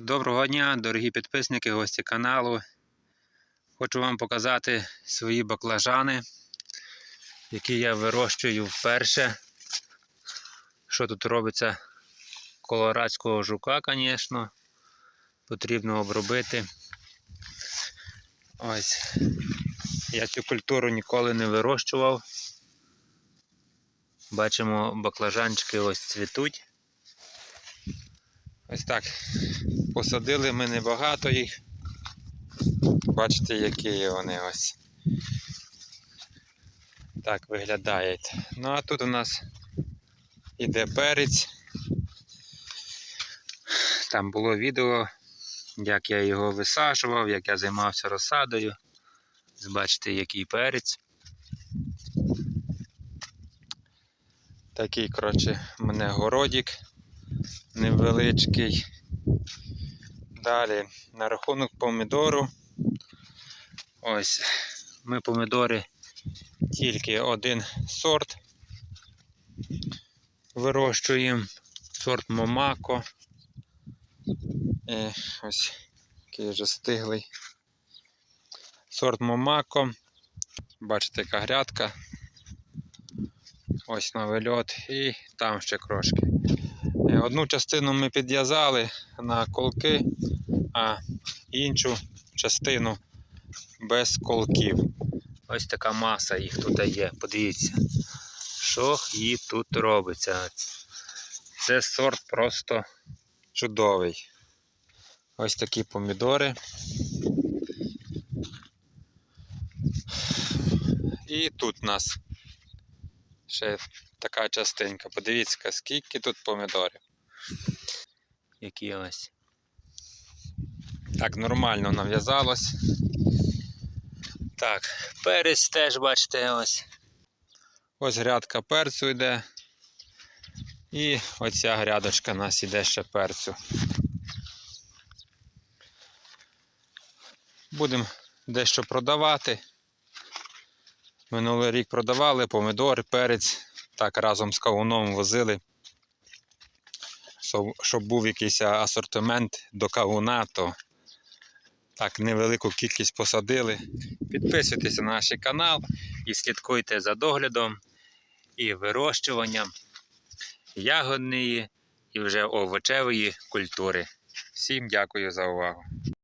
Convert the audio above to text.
Доброго дня, дорогі підписники, гості каналу. Хочу вам показати свої баклажани, які я вирощую вперше. Що тут робиться? Колорадського жука, звісно. Потрібно обробити. Ось. Я цю культуру ніколи не вирощував. Бачимо, баклажанчики ось цвітуть. Ось так. Посадили ми небагато їх. Бачите, які вони ось. Так виглядають. Ну а тут у нас іде перець. Там було відео, як я його висаджував, як я займався розсадою. Бачите, який перець. Такий, коротше, мене городик невеличкий. Далі на рахунок помідору. Ось ми помідори тільки один сорт вирощуємо. Сорт Момако. І ось який вже стиглий. Сорт Момако. Бачите, яка грядка. Ось на вильот і там ще крошки. Е, Одну частину ми підв'язали на колки, а іншу частину без колків. Ось така маса їх тут є. Подивіться, що їй тут робиться. Це сорт просто чудовий. Ось такі помідори. І тут у нас ще така частинка. Подивіться, скільки тут помідорів. Які ось. Так, нормально нав'язалось. Так, перець теж, бачите, ось. Ось грядка перцю йде. І оця грядочка у нас іде ще перцю. Будемо дещо продавати. Минулий рік продавали помідори, перець. Так разом з кавуном возили. Щоб- був якийсь асортимент до кавуна, то так невелику кількість посадили. Підписуйтесь на наш канал і слідкуйте за доглядом і вирощуванням ягодної і вже овочевої культури. Всім дякую за увагу.